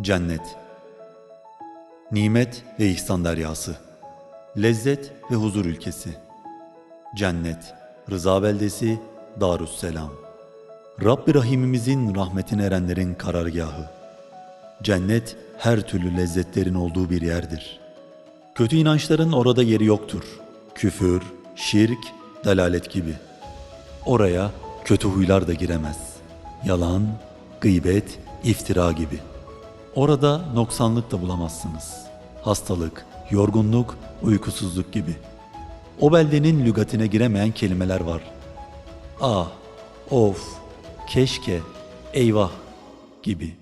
Cennet Nimet ve ihsan deryası Lezzet ve huzur ülkesi Cennet Rıza beldesi Darüsselam Rabbi Rahimimizin rahmetine erenlerin karargahı Cennet her türlü lezzetlerin olduğu bir yerdir. Kötü inançların orada yeri yoktur. Küfür, şirk, dalalet gibi. Oraya kötü huylar da giremez. Yalan, gıybet, iftira gibi. Orada noksanlık da bulamazsınız. Hastalık, yorgunluk, uykusuzluk gibi. O beldenin lügatine giremeyen kelimeler var. Ah, of, keşke, eyvah gibi.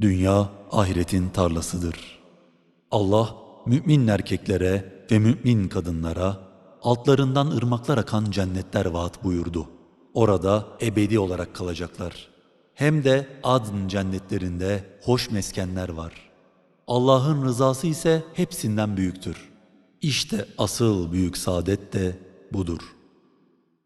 Dünya ahiretin tarlasıdır. Allah mümin erkeklere ve mümin kadınlara altlarından ırmaklar akan cennetler vaat buyurdu. Orada ebedi olarak kalacaklar. Hem de adn cennetlerinde hoş meskenler var. Allah'ın rızası ise hepsinden büyüktür. İşte asıl büyük saadet de budur.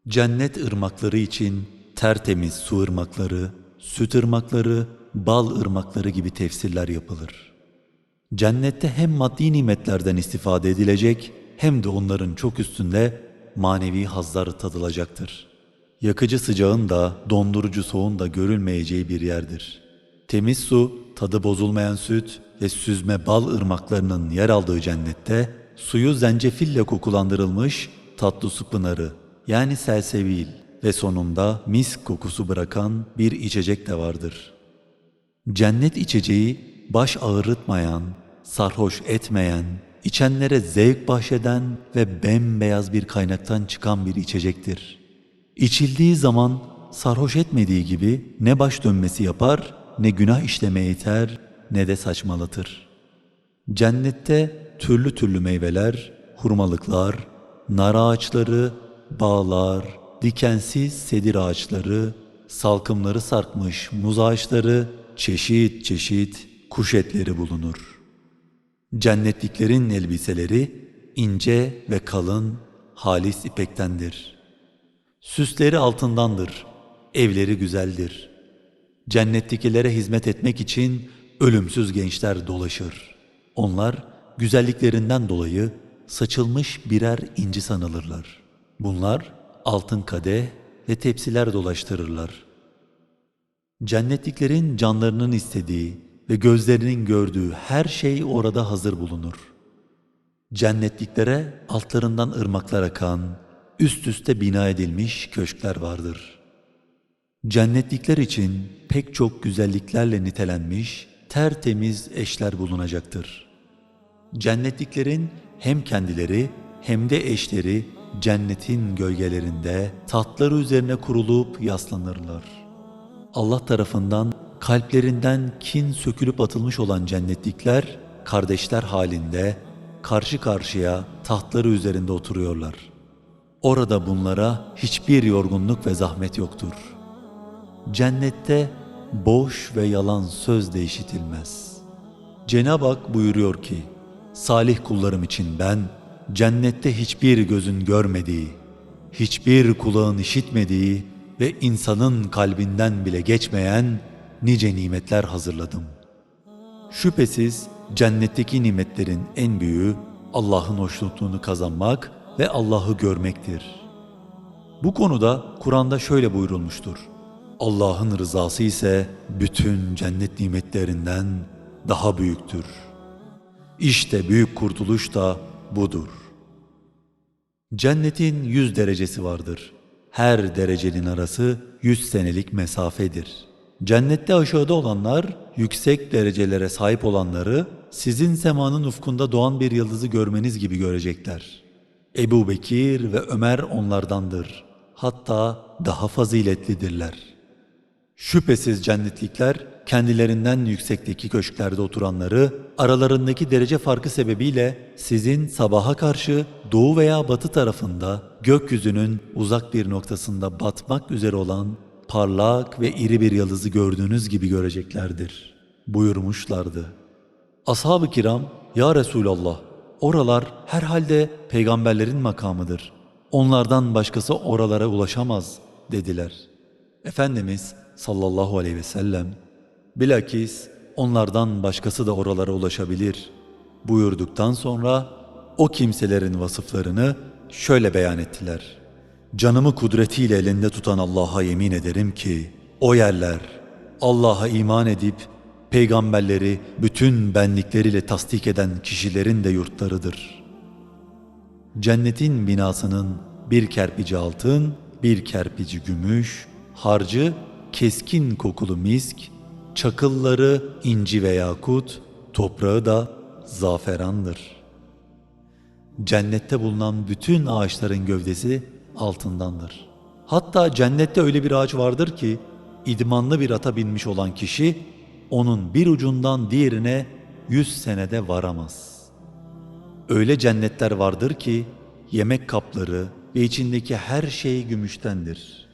Cennet ırmakları için tertemiz su ırmakları, süt ırmakları, bal ırmakları gibi tefsirler yapılır. Cennette hem maddi nimetlerden istifade edilecek hem de onların çok üstünde manevi hazlar tadılacaktır. Yakıcı sıcağın da dondurucu soğun da görülmeyeceği bir yerdir. Temiz su, tadı bozulmayan süt ve süzme bal ırmaklarının yer aldığı cennette suyu zencefille kokulandırılmış tatlı su pınarı yani selsebil ve sonunda misk kokusu bırakan bir içecek de vardır.'' Cennet içeceği baş ağrıtmayan, sarhoş etmeyen, içenlere zevk bahşeden ve bembeyaz bir kaynaktan çıkan bir içecektir. İçildiği zaman sarhoş etmediği gibi ne baş dönmesi yapar, ne günah işlemeye iter, ne de saçmalatır. Cennette türlü türlü meyveler, hurmalıklar, nar ağaçları, bağlar, dikensiz sedir ağaçları, salkımları sarkmış muz ağaçları, çeşit çeşit kuş etleri bulunur. Cennetliklerin elbiseleri ince ve kalın, halis ipektendir. Süsleri altındandır, evleri güzeldir. Cennetlikilere hizmet etmek için ölümsüz gençler dolaşır. Onlar güzelliklerinden dolayı saçılmış birer inci sanılırlar. Bunlar altın kadeh ve tepsiler dolaştırırlar. Cennetliklerin canlarının istediği ve gözlerinin gördüğü her şey orada hazır bulunur. Cennetliklere altlarından ırmaklar akan, üst üste bina edilmiş köşkler vardır. Cennetlikler için pek çok güzelliklerle nitelenmiş, tertemiz eşler bulunacaktır. Cennetliklerin hem kendileri hem de eşleri cennetin gölgelerinde tatları üzerine kurulup yaslanırlar.'' Allah tarafından kalplerinden kin sökülüp atılmış olan cennetlikler kardeşler halinde karşı karşıya tahtları üzerinde oturuyorlar. Orada bunlara hiçbir yorgunluk ve zahmet yoktur. Cennette boş ve yalan söz de işitilmez. Cenab-ı Hak buyuruyor ki, Salih kullarım için ben, cennette hiçbir gözün görmediği, hiçbir kulağın işitmediği ve insanın kalbinden bile geçmeyen nice nimetler hazırladım. Şüphesiz cennetteki nimetlerin en büyüğü Allah'ın hoşnutluğunu kazanmak ve Allah'ı görmektir. Bu konuda Kur'an'da şöyle buyurulmuştur. Allah'ın rızası ise bütün cennet nimetlerinden daha büyüktür. İşte büyük kurtuluş da budur. Cennetin yüz derecesi vardır. Her derecenin arası yüz senelik mesafedir. Cennette aşağıda olanlar, yüksek derecelere sahip olanları sizin semanın ufkunda doğan bir yıldızı görmeniz gibi görecekler. Ebu Bekir ve Ömer onlardandır. Hatta daha faziletlidirler. Şüphesiz cennetlikler kendilerinden yüksekteki köşklerde oturanları aralarındaki derece farkı sebebiyle sizin sabaha karşı doğu veya batı tarafında gökyüzünün uzak bir noktasında batmak üzere olan parlak ve iri bir yıldızı gördüğünüz gibi göreceklerdir buyurmuşlardı. Ashab-ı kiram ya Resulallah oralar herhalde peygamberlerin makamıdır. Onlardan başkası oralara ulaşamaz dediler. Efendimiz sallallahu aleyhi ve sellem bilakis onlardan başkası da oralara ulaşabilir buyurduktan sonra o kimselerin vasıflarını şöyle beyan ettiler. Canımı kudretiyle elinde tutan Allah'a yemin ederim ki o yerler Allah'a iman edip peygamberleri bütün benlikleriyle tasdik eden kişilerin de yurtlarıdır. Cennetin binasının bir kerpici altın, bir kerpici gümüş, harcı keskin kokulu misk, çakılları inci ve yakut, toprağı da zaferandır. Cennette bulunan bütün ağaçların gövdesi altındandır. Hatta cennette öyle bir ağaç vardır ki idmanlı bir ata binmiş olan kişi onun bir ucundan diğerine yüz senede varamaz. Öyle cennetler vardır ki yemek kapları ve içindeki her şey gümüştendir.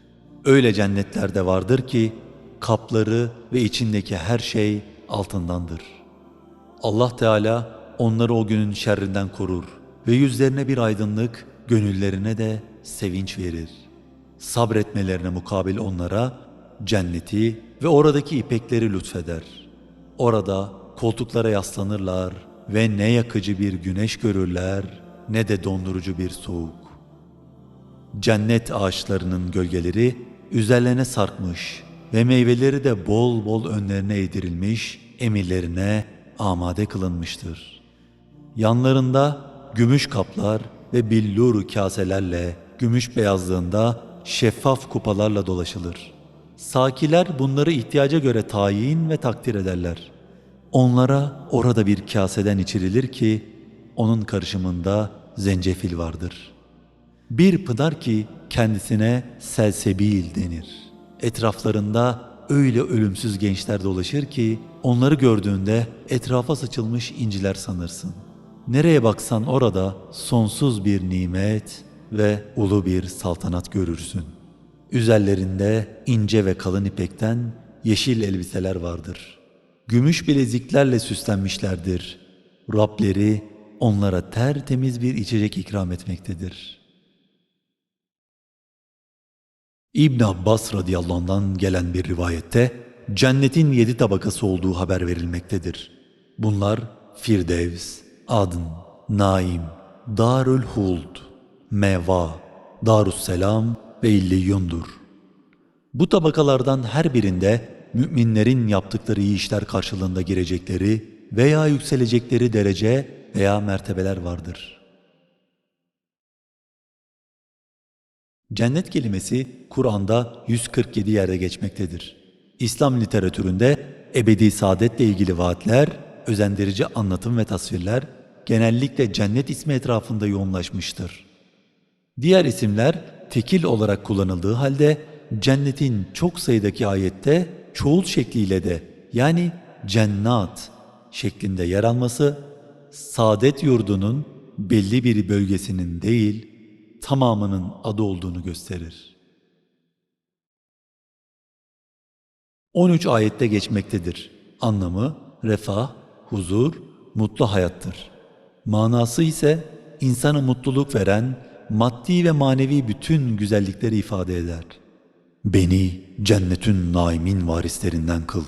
Öyle cennetler de vardır ki kapları ve içindeki her şey altındandır. Allah Teala onları o günün şerrinden korur ve yüzlerine bir aydınlık, gönüllerine de sevinç verir. Sabretmelerine mukabil onlara cenneti ve oradaki ipekleri lütfeder. Orada koltuklara yaslanırlar ve ne yakıcı bir güneş görürler ne de dondurucu bir soğuk. Cennet ağaçlarının gölgeleri üzerlerine sarkmış ve meyveleri de bol bol önlerine eğdirilmiş, emirlerine amade kılınmıştır. Yanlarında gümüş kaplar ve billur kaselerle, gümüş beyazlığında şeffaf kupalarla dolaşılır. Sakiler bunları ihtiyaca göre tayin ve takdir ederler. Onlara orada bir kaseden içirilir ki, onun karışımında zencefil vardır. Bir pınar ki kendisine selsebil denir. Etraflarında öyle ölümsüz gençler dolaşır ki onları gördüğünde etrafa saçılmış inciler sanırsın. Nereye baksan orada sonsuz bir nimet ve ulu bir saltanat görürsün. Üzerlerinde ince ve kalın ipekten yeşil elbiseler vardır. Gümüş bileziklerle süslenmişlerdir. Rableri onlara tertemiz bir içecek ikram etmektedir.'' İbn Abbas radıyallahu anh'dan gelen bir rivayette cennetin yedi tabakası olduğu haber verilmektedir. Bunlar Firdevs, Adn, Naim, Darül Huld, Meva, Darusselam ve İlliyundur. Bu tabakalardan her birinde müminlerin yaptıkları iyi işler karşılığında girecekleri veya yükselecekleri derece veya mertebeler vardır.'' Cennet kelimesi Kur'an'da 147 yerde geçmektedir. İslam literatüründe ebedi saadetle ilgili vaatler, özendirici anlatım ve tasvirler genellikle cennet ismi etrafında yoğunlaşmıştır. Diğer isimler tekil olarak kullanıldığı halde cennetin çok sayıdaki ayette çoğul şekliyle de yani cennat şeklinde yer alması saadet yurdunun belli bir bölgesinin değil tamamının adı olduğunu gösterir. 13 ayette geçmektedir. Anlamı refah, huzur, mutlu hayattır. Manası ise insana mutluluk veren maddi ve manevi bütün güzellikleri ifade eder. Beni cennetün naimin varislerinden kıl.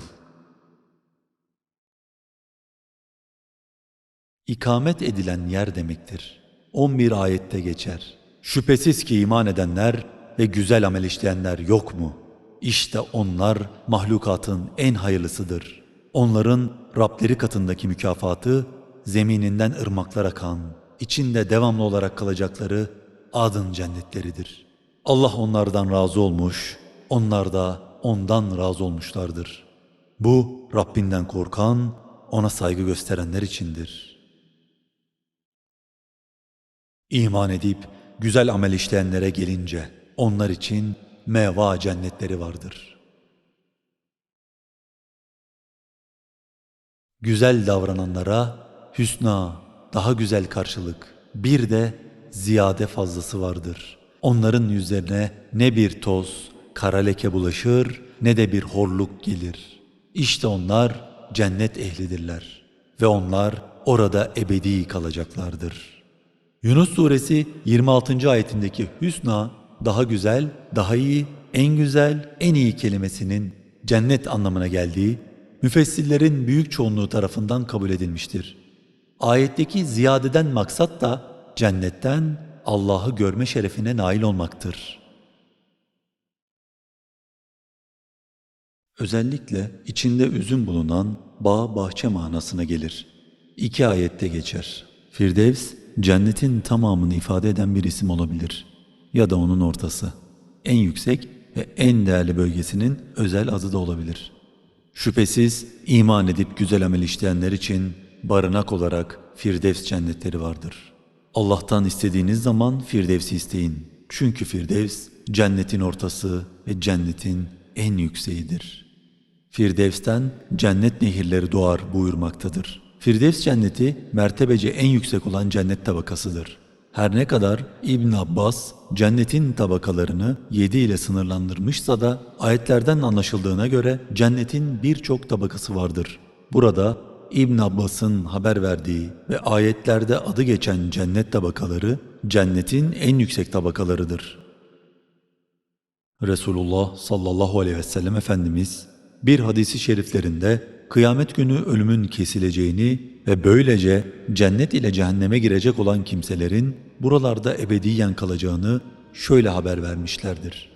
İkamet edilen yer demektir. 11 ayette geçer. Şüphesiz ki iman edenler ve güzel amel işleyenler yok mu? İşte onlar mahlukatın en hayırlısıdır. Onların Rableri katındaki mükafatı zemininden ırmaklar akan, içinde devamlı olarak kalacakları adın cennetleridir. Allah onlardan razı olmuş, onlar da ondan razı olmuşlardır. Bu Rabbinden korkan, ona saygı gösterenler içindir. İman edip güzel amel işleyenlere gelince onlar için meva cennetleri vardır. Güzel davrananlara hüsna, daha güzel karşılık, bir de ziyade fazlası vardır. Onların yüzlerine ne bir toz, kara leke bulaşır ne de bir horluk gelir. İşte onlar cennet ehlidirler ve onlar orada ebedi kalacaklardır. Yunus suresi 26. ayetindeki hüsna, daha güzel, daha iyi, en güzel, en iyi kelimesinin cennet anlamına geldiği, müfessirlerin büyük çoğunluğu tarafından kabul edilmiştir. Ayetteki ziyadeden maksat da cennetten Allah'ı görme şerefine nail olmaktır. Özellikle içinde üzüm bulunan bağ bahçe manasına gelir. İki ayette geçer. Firdevs, cennetin tamamını ifade eden bir isim olabilir. Ya da onun ortası. En yüksek ve en değerli bölgesinin özel adı da olabilir. Şüphesiz iman edip güzel amel işleyenler için barınak olarak Firdevs cennetleri vardır. Allah'tan istediğiniz zaman Firdevs'i isteyin. Çünkü Firdevs cennetin ortası ve cennetin en yükseğidir. Firdevs'ten cennet nehirleri doğar buyurmaktadır. Firdevs cenneti mertebece en yüksek olan cennet tabakasıdır. Her ne kadar İbn Abbas cennetin tabakalarını 7 ile sınırlandırmışsa da ayetlerden anlaşıldığına göre cennetin birçok tabakası vardır. Burada İbn Abbas'ın haber verdiği ve ayetlerde adı geçen cennet tabakaları cennetin en yüksek tabakalarıdır. Resulullah sallallahu aleyhi ve sellem Efendimiz bir hadisi şeriflerinde kıyamet günü ölümün kesileceğini ve böylece cennet ile cehenneme girecek olan kimselerin buralarda ebediyen kalacağını şöyle haber vermişlerdir.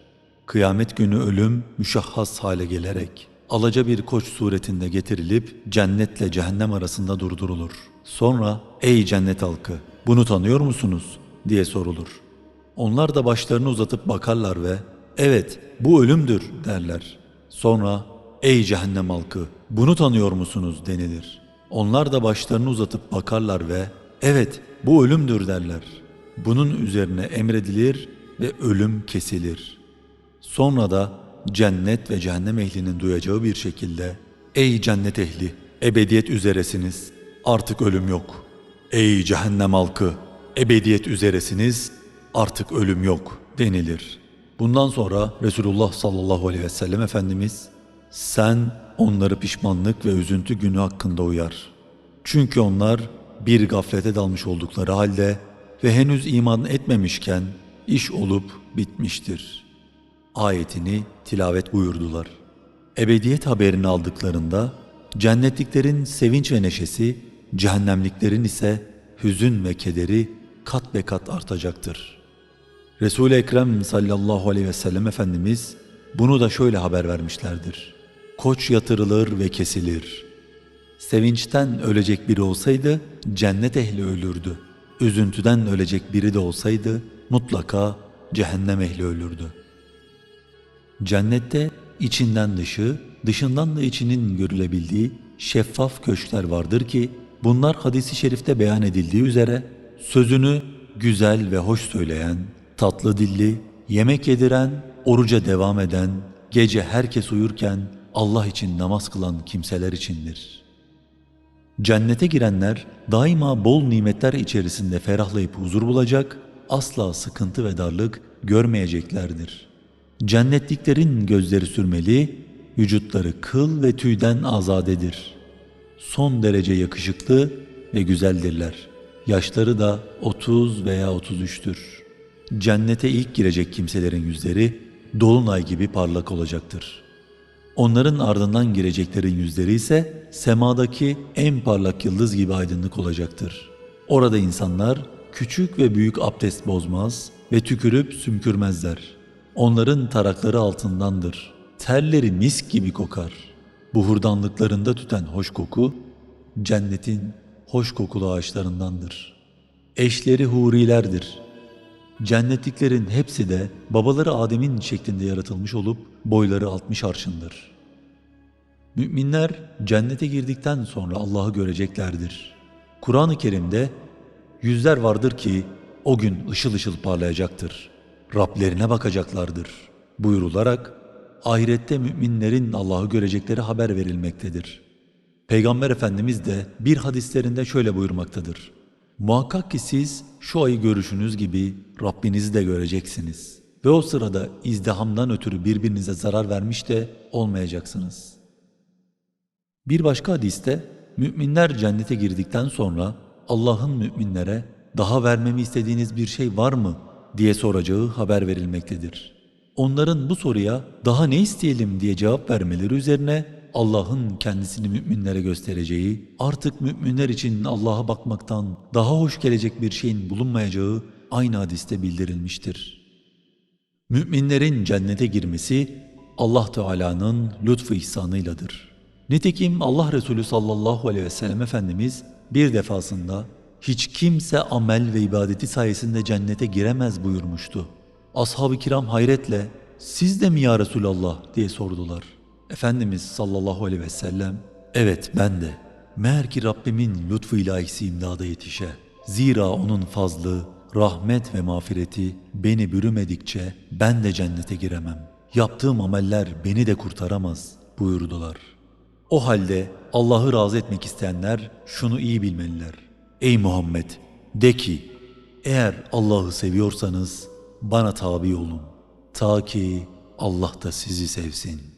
Kıyamet günü ölüm müşahhas hale gelerek alaca bir koç suretinde getirilip cennetle cehennem arasında durdurulur. Sonra ey cennet halkı bunu tanıyor musunuz diye sorulur. Onlar da başlarını uzatıp bakarlar ve evet bu ölümdür derler. Sonra ey cehennem halkı bunu tanıyor musunuz denilir. Onlar da başlarını uzatıp bakarlar ve evet bu ölümdür derler. Bunun üzerine emredilir ve ölüm kesilir. Sonra da cennet ve cehennem ehlinin duyacağı bir şekilde Ey cennet ehli ebediyet üzeresiniz artık ölüm yok. Ey cehennem halkı ebediyet üzeresiniz artık ölüm yok denilir. Bundan sonra Resulullah sallallahu aleyhi ve sellem Efendimiz sen onları pişmanlık ve üzüntü günü hakkında uyar. Çünkü onlar bir gaflete dalmış oldukları halde ve henüz iman etmemişken iş olup bitmiştir. Ayetini tilavet buyurdular. Ebediyet haberini aldıklarında cennetliklerin sevinç ve neşesi, cehennemliklerin ise hüzün ve kederi kat be kat artacaktır. Resul-i Ekrem sallallahu aleyhi ve sellem Efendimiz bunu da şöyle haber vermişlerdir. Koç yatırılır ve kesilir. Sevinçten ölecek biri olsaydı cennet ehli ölürdü. Üzüntüden ölecek biri de olsaydı mutlaka cehennem ehli ölürdü. Cennette içinden dışı, dışından da içinin görülebildiği şeffaf köşkler vardır ki bunlar hadisi şerifte beyan edildiği üzere sözünü güzel ve hoş söyleyen, tatlı dilli, yemek yediren, oruca devam eden, gece herkes uyurken Allah için namaz kılan kimseler içindir. Cennete girenler daima bol nimetler içerisinde ferahlayıp huzur bulacak, asla sıkıntı ve darlık görmeyeceklerdir. Cennetliklerin gözleri sürmeli, vücutları kıl ve tüyden azadedir. Son derece yakışıklı ve güzeldirler. Yaşları da 30 veya 33'tür. Cennete ilk girecek kimselerin yüzleri dolunay gibi parlak olacaktır. Onların ardından gireceklerin yüzleri ise semadaki en parlak yıldız gibi aydınlık olacaktır. Orada insanlar küçük ve büyük abdest bozmaz ve tükürüp sümkürmezler. Onların tarakları altındandır. Terleri mis gibi kokar. Buhurdanlıklarında tüten hoş koku, cennetin hoş kokulu ağaçlarındandır. Eşleri hurilerdir. Cennetliklerin hepsi de babaları Adem'in şeklinde yaratılmış olup boyları 60 arşındır. Müminler cennete girdikten sonra Allah'ı göreceklerdir. Kur'an-ı Kerim'de yüzler vardır ki o gün ışıl ışıl parlayacaktır. Rablerine bakacaklardır buyurularak ahirette müminlerin Allah'ı görecekleri haber verilmektedir. Peygamber Efendimiz de bir hadislerinde şöyle buyurmaktadır. Muhakkak ki siz şu ayı görüşünüz gibi Rabbinizi de göreceksiniz. Ve o sırada izdihamdan ötürü birbirinize zarar vermiş de olmayacaksınız. Bir başka hadiste müminler cennete girdikten sonra Allah'ın müminlere daha vermemi istediğiniz bir şey var mı diye soracağı haber verilmektedir. Onların bu soruya daha ne isteyelim diye cevap vermeleri üzerine Allah'ın kendisini müminlere göstereceği, artık müminler için Allah'a bakmaktan daha hoş gelecek bir şeyin bulunmayacağı aynı hadiste bildirilmiştir. Müminlerin cennete girmesi Allah Teala'nın lütfu ihsanıyladır. Nitekim Allah Resulü sallallahu aleyhi ve sellem Efendimiz bir defasında hiç kimse amel ve ibadeti sayesinde cennete giremez buyurmuştu. Ashab-ı kiram hayretle siz de mi ya Resulallah diye sordular. Efendimiz sallallahu aleyhi ve sellem evet ben de meğer ki Rabbimin lütfu ilahisi imdada yetişe. Zira onun fazlı, rahmet ve mağfireti beni bürümedikçe ben de cennete giremem. Yaptığım ameller beni de kurtaramaz buyurdular. O halde Allah'ı razı etmek isteyenler şunu iyi bilmeliler. Ey Muhammed de ki eğer Allah'ı seviyorsanız bana tabi olun. Ta ki Allah da sizi sevsin.''